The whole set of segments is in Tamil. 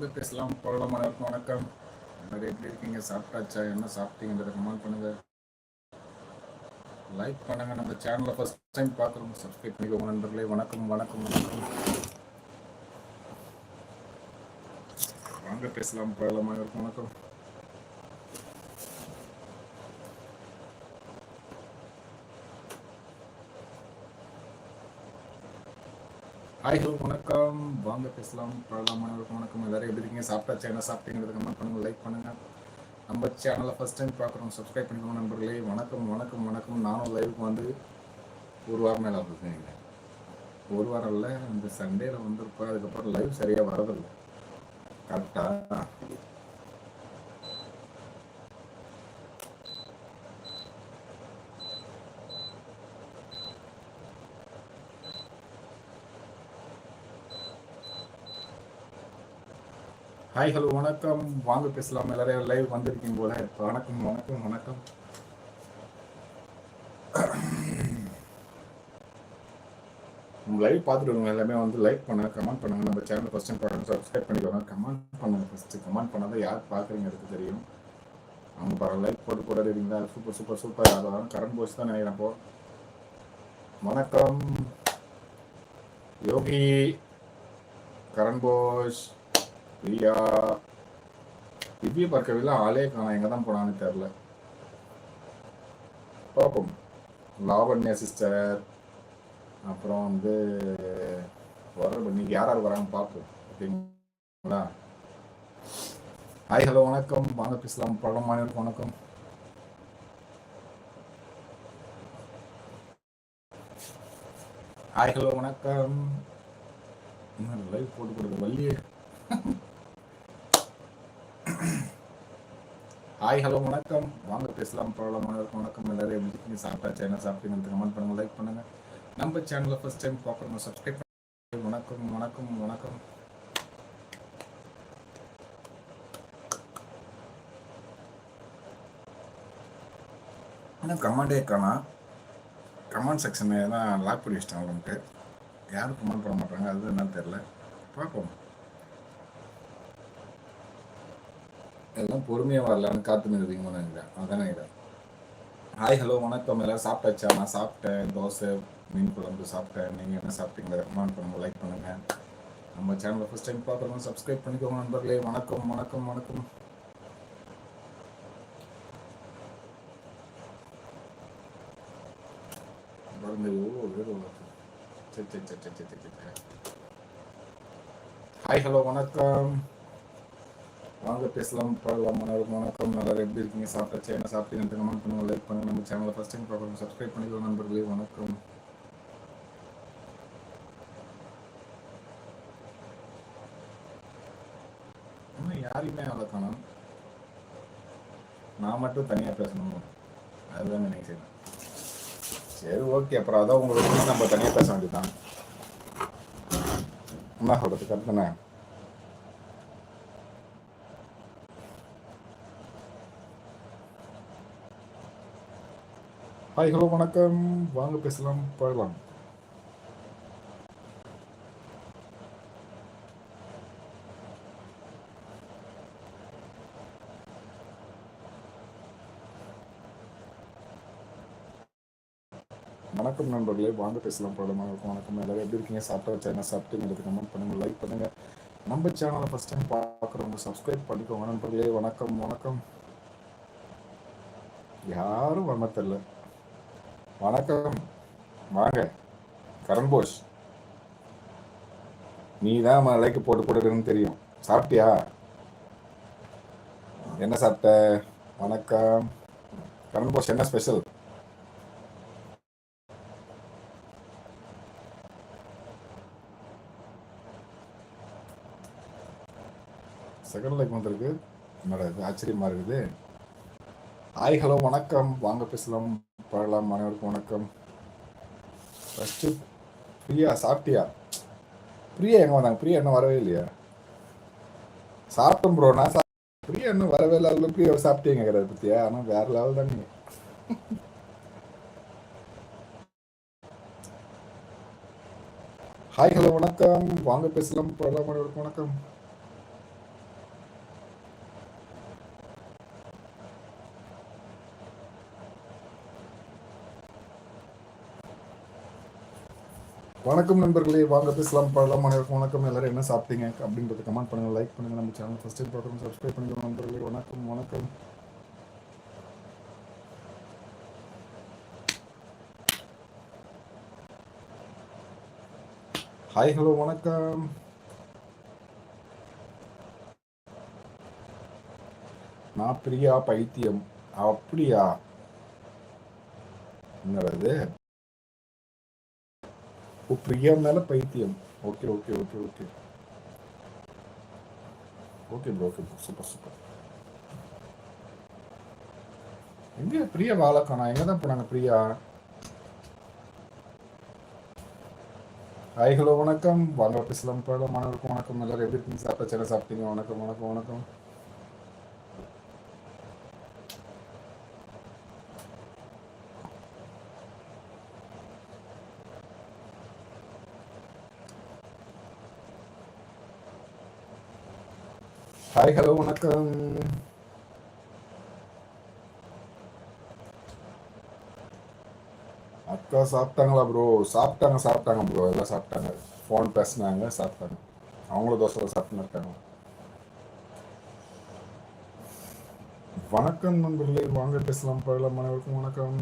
வாங்க பேசலாம். போகலாம் வணக்கம் வணக்கம். எல்லாரும் எப்படி இருக்கீங்க? சாப்பிட்டாச்சா? என்ன சாப்பிட்டீங்கன்றத கமெண்ட் பண்ணுங்க. லைக் பண்ணுங்க. நம்ம சேனலை ஃபர்ஸ்ட் டைம் பார்க்குறோம் சப்ஸ்கிரைப் பண்ணிக்கோங்க நண்பர்களே. வணக்கம் வணக்கம் வணக்கம். வாங்க பேசலாம். போகலாம் இருக்கும் வணக்கம். ஹாய் ஹலோ வணக்கம். வாங்க பேசலாம். பழலாம் வணக்கம். எல்லாரும் எப்படி இருக்கீங்க? சாப்பிட்டா சேனல் சாப்பிட்டீங்கிறது கமெண்ட் பண்ணுங்க லைக் பண்ணுங்க. நம்ம சேனலை ஃபர்ஸ்ட் டைம் பார்க்குறோம். சப்ஸ்கிரைப் பண்ணிக்கோங்க நண்பர்களே. வணக்கம் வணக்கம் வணக்கம். நானும் லைவுக்கு வந்து ஒரு வாரம் மேலே வந்துருக்கேன் ஒரு வாரம் இல்லை இந்த சண்டேல வந்திருப்பேன் அதுக்கப்புறம் லைவ் சரியாக வரதில்லை. கரெக்டாக ஹாய் ஹலோ வணக்கம். வாங்க பேசலாம். எல்லாரும் லைவ் வந்திருக்கீங்க போல. வணக்கம் வணக்கம் வணக்கம். லைவ் பார்த்துட்டு வரவங்க எல்லாமே வந்து லைக் பண்ணுங்க கமெண்ட் பண்ணுங்க. நம்ம சேனல் ஃபர்ஸ்ட் டைம் பாருங்க சப்ஸ்கிரைப் பண்ணிக்கோங்க. கமெண்ட் பண்ணுங்க ஃபர்ஸ்ட் கமெண்ட் பண்ணாதான் யார் பார்க்குறீங்க எனக்கு தெரியும். அவங்க பாருங்க லைக் போட்டு போட்டு இருக்கீங்களா சூப்பர் சூப்பர் சூப்பர் அதான் கரண்ட் போஸ் தான் நினைக்கிறேன் அப்போ. வணக்கம். யோகி. கரண் போஸ் பிரியா திவ்ய பார்க்கவில்லை ஆளே காணும் எங்கே தான் போனான்னு தெரில பார்ப்போம். லாவண்யா சிஸ்டர் அப்புறம் வந்து வர இன்னைக்கு யார் யார் வராங்க பார்ப்போம். ஓகேங்களா? ஹாய் ஹலோ வணக்கம். வாங்க பேசலாம். படம் மாநிலம் வணக்கம். ஹாய் ஹலோ வணக்கம். லைவ் போட்டு கொடுக்க வள்ளியே. ஹாய் ஹலோ வணக்கம். வாங்க பேசலாம் பரவாயில்ல மாணவருக்கு வணக்கம். எல்லாரும் எப்படி இருக்கீங்க? சாப்பிட்டா சேனல் சாப்பிட்டீங்கன்னு கமெண்ட் பண்ணுங்க லைக் பண்ணுங்க. நம்ம சேனலை ஃபர்ஸ்ட் டைம் பார்க்குறோம் சப்ஸ்கிரைப் பண்ணுங்க வணக்கம் வணக்கம் வணக்கம். ஆனால் கமெண்டே காணா. கமெண்ட் செக்ஷன் தான் லாக் பண்ணி வச்சிட்டாங்க நமக்கு யாரும் கமெண்ட் பண்ண மாட்டாங்க அது என்னன்னு தெரில பார்ப்போம். எல்லாம் பொறுமையாக வரலான்னு காத்து நிறுவீங்கன்னு நினைக்கிறேன் அதான் நினைக்கிறேன் ஹாய் ஹலோ வணக்கம். எல்லாம் சாப்பிட்டாச்சா? நான் சாப்பிட்டேன். தோசை மீன் குழம்பு சாப்பிட்டேன். நீங்கள் என்ன சாப்பிட்டீங்க? ரெக்கமெண்ட் பண்ணுங்க லைக் பண்ணுங்க. நம்ம சேனலை ஃபர்ஸ்ட் டைம் பார்க்குறவங்க சப்ஸ்கிரைப் பண்ணிக்கோங்க நண்பர்களே. வணக்கம் வணக்கம் வணக்கம். பாருங்க ஓ வேறு சரி சரி சரி சரி சரி ஹாய் ஹலோ வணக்கம். வாங்க பேசலாம் பழகலாம் மனோருக்கு வணக்கம். நல்லா எப்படி இருக்கீங்க? சாப்பிட்டாச்சு? என்ன சாப்பிட்டீங்க கமெண்ட் பண்ணுங்க லைக் பண்ணுங்க. நம்ம சேனலை ஃபர்ஸ்ட் டைம் பார்க்குறோம் சப்ஸ்கிரைப் பண்ணிக்கோ நண்பர்களே. வணக்கம். இன்னும் யாரையுமே அதை காணும்? நான் மட்டும் தனியாக பேசணும். அதுதான் நினைக்கிறேன் சரி ஓகே அப்புறம் அதான் உங்களுக்கு நம்ம தனியாக பேச வேண்டியதுதான். என்ன சொல்கிறது கரெக்ட் தானே ஹாய் ஹலோ வணக்கம். வாங்க பேசலாம் பாடலாம். வணக்கம் நண்பர்களே. வாங்க பேசலாம் பாடமாக வணக்கம். வணக்கம் எல்லாரும் எப்படி இருக்கீங்க? சாப்பிட்டா என்ன எங்களுக்கு கமெண்ட் பண்ணுங்க லைக் பண்ணுங்க. நம்ம சேனலை ஃபஸ்ட் டைம் பார்க்குறவங்க சப்ஸ்கிரைப் பண்ணிக்கோங்க நண்பர்களே. வணக்கம் வணக்கம். யாரும் வர வணக்கம். வாங்க. கரண் போஸ். நீ தான் லைக் போட்டு போட்டுருன்னு தெரியும். சாப்பிட்டியா? என்ன சாப்பிட்ட? வணக்கம். கரண் போஸ் என்ன ஸ்பெஷல் செகண்ட் லைக் வந்திருக்கு. என்னோட இது? ஆச்சரியமா இருக்குது. ஹாய் ஹலோ வணக்கம். வாங்க பேசலாம். பழலாம் அனைவருக்கும் வணக்கம். ஃபஸ்ட்டு பிரியா சாப்பிட்டியா? பிரியா எங்கே வந்தாங்க? பிரியா இன்னும் வரவே இல்லையா? சாப்பிட்டோம் ப்ரோ நான் பிரியா இன்னும் வரவே இல்லை. அதில் பிரியா சாப்பிட்டீங்கிறத பற்றியா ஆனால் வேற லெவல் தானே. ஹாய் ஹலோ வணக்கம். வாங்க பேசலாம். பழலாம் அனைவருக்கும் வணக்கம். வணக்கம் நண்பர்களே வாங்க பேசலாம் பழம் அனைவருக்கும் வணக்கம். எல்லாரும் என்ன சாப்பிட்டீங்க அப்படின்றது கமெண்ட் பண்ணுங்க லைக் பண்ணுங்க. நம்ம சேனல் ஃபர்ஸ்ட் டைம் பார்க்குறோம் சப்ஸ்கிரைப் பண்ணிக்கணும் நண்பர்களே. வணக்கம் வணக்கம். ஹாய் ஹலோ வணக்கம். நான் பிரியா பைத்தியம். அப்படியா? என்னது ஓ பிரியா பைத்தியம். Okay okay okay okay okay bro okay super super எங்க பிரியா வாழக்கானா எங்க தான் போனாங்க பிரியா? ஹாய் ஹலோ வணக்கம். வாங்க பேசலாம். பழம் மாணவருக்கும் வணக்கம். எல்லாரும் எப்படி இருக்கீங்க? சாப்பிட்டா சேனல் சாப்பிட்டீங்க? வணக்கம் வணக்கம் வணக்கம். ஹாய் ஹலோ வணக்கம். அக்கா சாப்பிட்டாங்களா ப்ரோ சாப்பிட்டாங்க சாப்பிட்டாங்க ப்ரோ எல்லாம் சாப்பிட்டாங்க. ஃபோன் பேசினாங்க சாப்பிட்டாங்க. அவங்களும் தோசை சாப்பிட்டுன்னு இருக்காங்க. வணக்கம் நண்பர்களே. வாங்க பேசலாம். பழம் அனைவருக்கும் வணக்கம்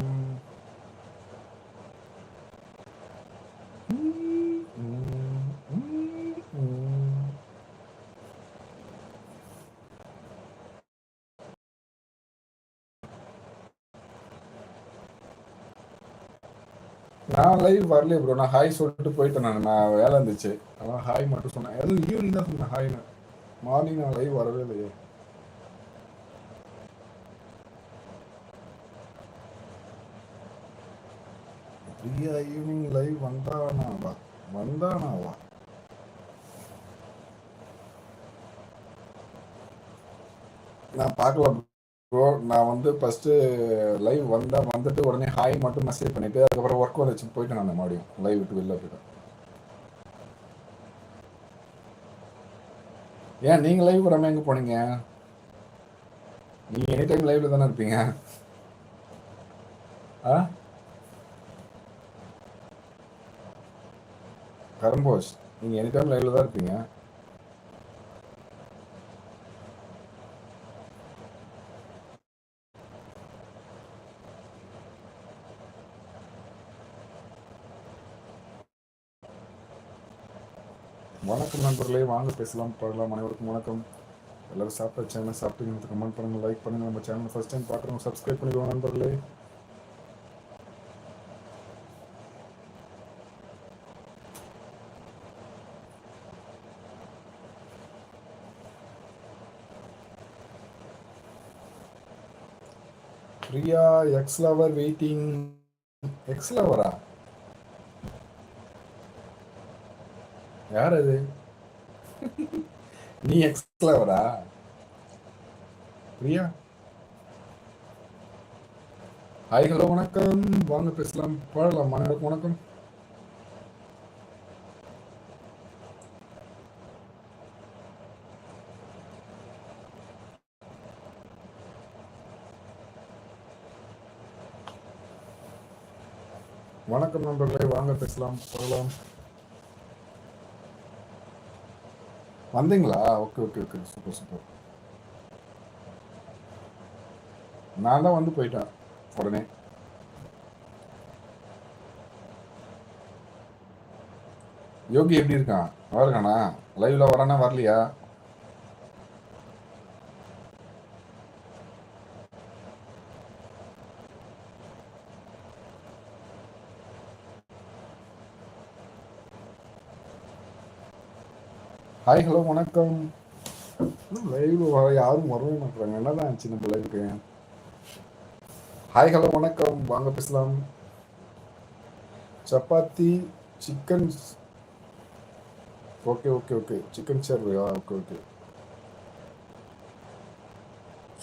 ம், ம், ம், ம். நான் லைவ் வரலையே ப்ரோ நான் ஹாய் சொல்லிட்டு போயிட்டேன் நான். நான் வேலை இருந்துச்சு. அதான் ஹாய் மட்டும் சொன்னேன். அதுவும் ஈவினிங் தான் சொன்னேன் ஹாய்னு மார்னிங் நான் லைவ் வரவே இல்லையே. பிரியா ஈவினிங் லைவ் வந்தானாவா வந்தானாவா நான் பார்க்கலாம் ப்ரோ நான் வந்து ஃபஸ்ட்டு லைவ் வந்தால் வந்துட்டு உடனே ஹாய் மட்டும் மெசேஜ் பண்ணிவிட்டு அதுக்கப்புறம் ஒர்க் வந்துச்சு போயிட்டேன் நான் மறுபடியும் லைவ் விட்டு வெளில போயிட்டேன். ஏன் நீங்கள் லைவ் விடாமல் எங்கே போனீங்க? நீங்கள் எனி டைம் லைவில் தானே இருப்பீங்க. ஆ? கரம்போஸ் நீங்கள் எனி டைம் லைவில் தான் இருப்பீங்க. வணக்கம் நண்பர்களே வாங்க பேசலாம் பாடலாம். அனைவருக்கும் வணக்கம். எல்லாரும் சாப்பிட்ட சேனல் சாப்பிட்டீங்க கமெண்ட் பண்ணுங்க லைக் பண்ணுங்க. நம்ம சேனல் ஃபர்ஸ்ட் டைம் பார்க்குறோம் சப்ஸ்கிரைப் பண்ணிக்கோங்க நண்பர்களே. Priya ex lover waiting ex லவரா யார் அது நீ எக்ஸ்லவரா பிரியா? ஹாய் ஹலோ வணக்கம். வாங்க பேசலாம். பாடலாம் அனைவருக்கும் வணக்கம். வணக்கம் நண்பர்களே. வாங்க பேசலாம். போகலாம் வந்தீங்களா? Okay okay okay. Super super. நான் தான் வந்து போயிட்டேன் உடனே. யோகி எப்படி இருக்கான்? நல்லா லைவ்ல வரானா வரலையா? ஹாய் ஹலோ வணக்கம். லைவ் வர யாரும் வரவே மாட்டாங்க என்னதான் ஆச்சு நம்ம லைவுக்கு ஹாய் ஹலோ வணக்கம். வாங்க பேசலாம். Chapati chicken okay okay okay chicken சேர்வையா okay okay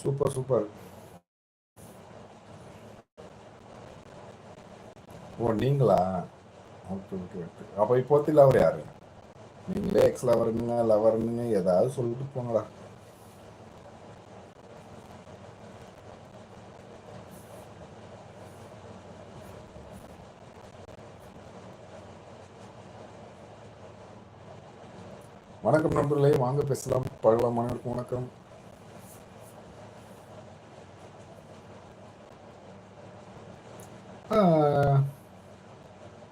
super super ஓ நீங்களா? ஓகே ஓகே ஓகே அப்போ இப்போத்தில் அவர் யாரு? நீங்களே எக்ஸ் லவருங்க லவருங்க ஏதாவது சொல்லிட்டு போங்கடா. வணக்கம் நண்பர்களே வாங்க பேசலாம். பழகலாம் அனைவருக்கும் வணக்கம்.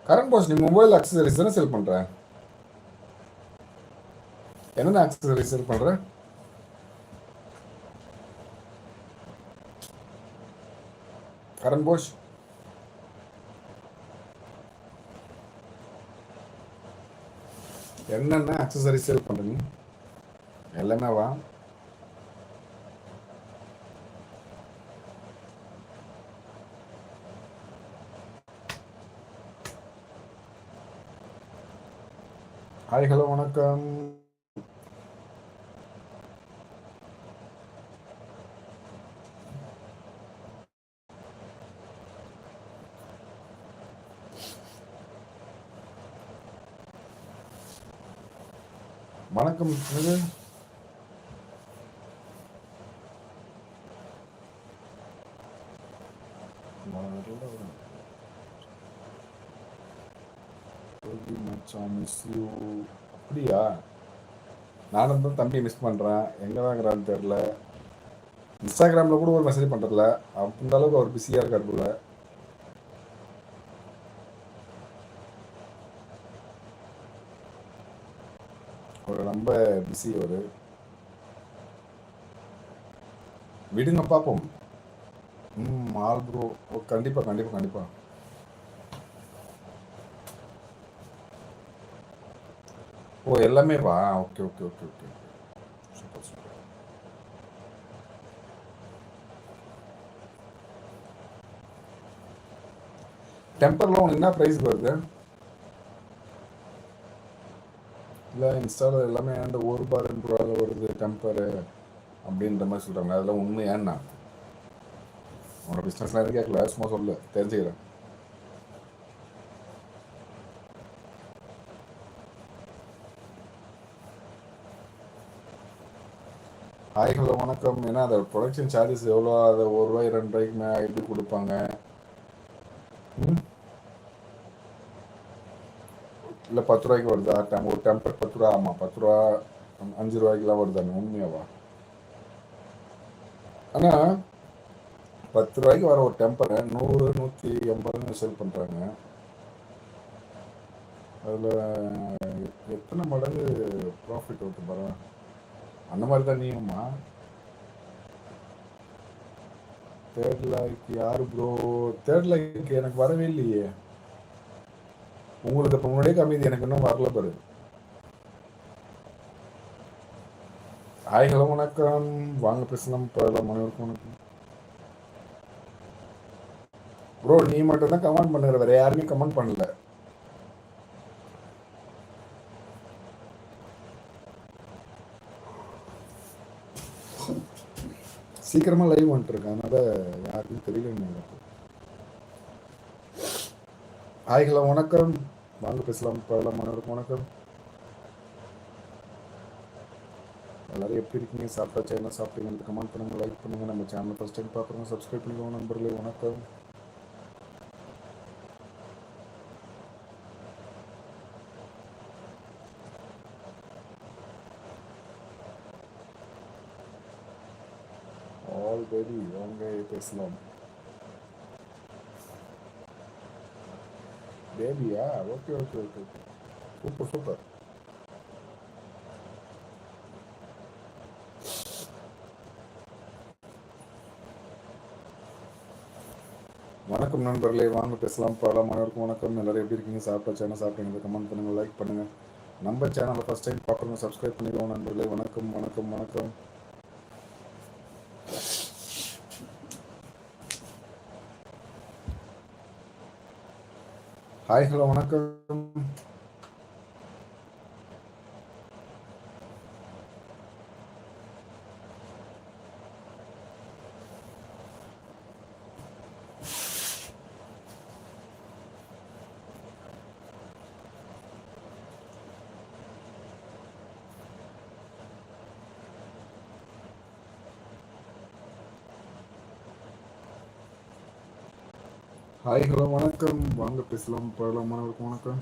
கரண் பாஸ் நீ மொபைல் அக்சசரிஸ் தானே செல் பண்ணுறேன் என்னென்ன அக்சசரிஸ் சேல் பண்ற? கரண் போஷ் என்னென்ன அக்சசரி சேல் பண்ற எல்லாமேவா ஹாய் ஹலோ வணக்கம். வணக்கம் அப்படியா? நானும் தான் தம்பியை மிஸ் பண்ணுறேன் எங்கே வாங்குறான்னு தெரில இன்ஸ்டாகிராமில் கூட ஒரு மெசேஜ் பண்ணுறதில்ல அந்த அளவுக்கு அவர் பிஸியாக இருக்கார் போல. அவர் ரொம்ப பிஸி அவர். விடுங்க பார்ப்போம். ம் ஆல் ப்ரோ ஓ கண்டிப்பாக கண்டிப்பாக கண்டிப்பாக ஓ எல்லாமே வா. Okay okay okay okay. Super super. டெம்பர்லாம் உனக்கு என்ன ப்ரைஸ் வருது இல்லை இன்ஸ்டாவில் எல்லாமே அந்த ஒரு ரூபா ரெண்டு ரூபாவில் வருது டெம்பரு அப்படின்ற மாதிரி சொல்கிறாங்க அதெல்லாம் உண்மை ஏன்னா? உன்னோட பிஸ்னஸ்லாம் எதுவும் கேட்கல சும்மா சொல்லு தெரிஞ்சுக்கிறேன். ஹாய் ஹலோ வணக்கம். ஏன்னா அதோட ப்ரொடக்ஷன் சார்ஜஸ் எவ்வளோ? அதை ஒரு ரூபாய் ரெண்டு ரூபாய்க்கு மே எப்படி கொடுப்பாங்க? இல்லை பத்து ரூபாய்க்கு வருதா. டெம் ஒரு டெம்பர் பத்து ரூபா ஆமாம் பத்து ரூபா அஞ்சு ரூபாய்க்குலாம் வருதாங்க உண்மையாவா? ஆனால் பத்து ரூபாய்க்கு வர ஒரு டெம்பரை நூறு நூற்றி எண்பதுன்னு செல் பண்ணுறாங்க அதில் எத்தனை மடங்கு ப்ராஃபிட் வருது பாரு. அந்த மாதிரி தான் நீயும்மா. தேர்ட் லைக் யார் ப்ரோ தேர்ட் லைக் எனக்கு வரவே இல்லையே. உங்களுக்கு இப்போ முன்னாடியே கமிதி எனக்கு இன்னும் வரல பாரு. ஹாய் ஹலோ வணக்கம். வாங்க பேசலாம். பரவாயில்ல மனைவருக்கும் வணக்கம். ப்ரோ நீ மட்டும் தான் கமெண்ட் பண்ணுற வேற யாருமே கமெண்ட் பண்ணல. சீக்கிரமாக லைவ் வந்துட்டுருக்கேன் அதனால் யாருக்கும் தெரியல எனக்கு வணக்கம். வாங்க பேசலாம். பரவாயில்ல மனோருக்கு வணக்கம். எல்லாரும் எப்படி இருக்கீங்க? சாப்பிட்டாச்சா? என்ன சாப்பிட்டீங்க கமெண்ட் பண்ணுங்கள் லைக் பண்ணுங்கள் நம்ம சேனல் ஃபஸ்ட் டைம் பார்க்குறோங்க சப்ஸ்கிரைப் பண்ணிக்கோங்க நண்பர்களே. வணக்கம். ஆல்ரெடி வாங்க பேசலாம். பேபியா okay okay okay super super வணக்கம் நண்பர்களே வாங்க பேசலாம் பல மனவருக்கும் வணக்கம். எல்லாரும் எப்படி இருக்கீங்க? சாப்பிட்டா சேனல் சாப்பிட்டீங்க கமெண்ட் பண்ணுங்கள் லைக் பண்ணுங்கள் நம்ம சேனலை ஃபஸ்ட் டைம் பார்க்குறோம் சப்ஸ்கிரைப் பண்ணிடுவோம் நண்பர்களே. வணக்கம் வணக்கம் வணக்கம். ஹாய் ஹலோ வணக்கம் ஹாய் ஹலோ வணக்கம். வாங்க பேசலாம் பாடலாம் மாணவருக்கு வணக்கம்.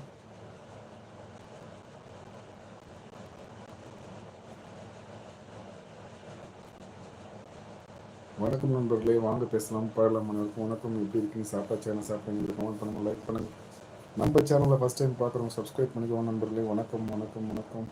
வணக்கம் நண்பர்களே வாங்க பேசலாம் பாடலாம் மாணவருக்கு வணக்கம். எப்படி இருக்கீங்க? சாப்பிட்டா சேனல் சாப்பிட்டீங்க கமெண்ட் பண்ணுங்க லைக் பண்ணுங்க. நம்ம சேனலில் ஃபஸ்ட் டைம் பார்க்குறோம் சப்ஸ்கிரைப் பண்ணிக்கோங்க நண்பர்களே. வணக்கம் வணக்கம் வணக்கம்.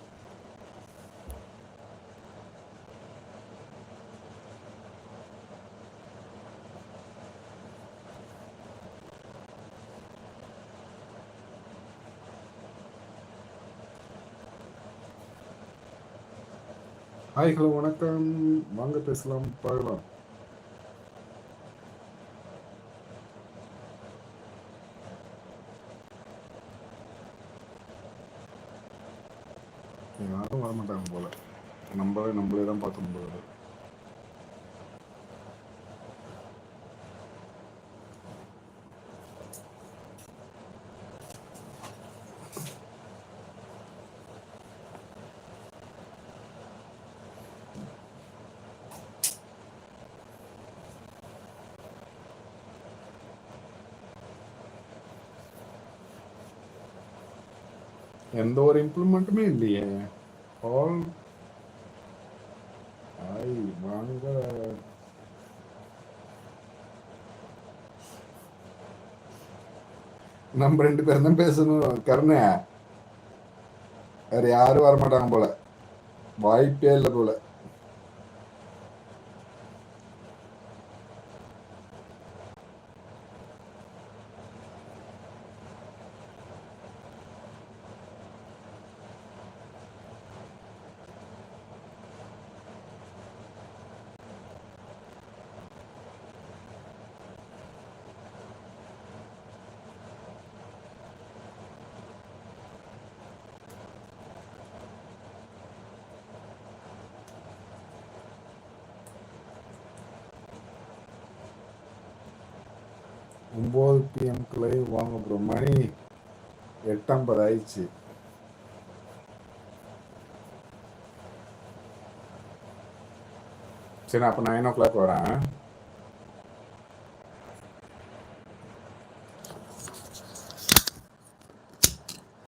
ஹாய் ஹலோ வணக்கம். வாங்க பேசலாம் பார்க்கலாம். யாரும் வரமாட்டாங்க போல. நம்மளே நம்மளே தான் பார்த்து முடியாது எந்த ஒரு இம்ப்ளிமெண்ட்டுமே இல்லையே. ஆல் ஐ வாங்க. நம்ம ரெண்டு பேரும் தான் பேசணும் கருணை. வேற யாரும் வரமாட்டாங்க போல. வாய்ப்பே இல்லை போல. ஒம்பது பிஎம்க்கு லைவ் வாங்க ப்ரோ மணி எட்டம்பது ஆயிடுச்சு. சரி அப்போ நைன் ஓ கிளாக் வரேன்.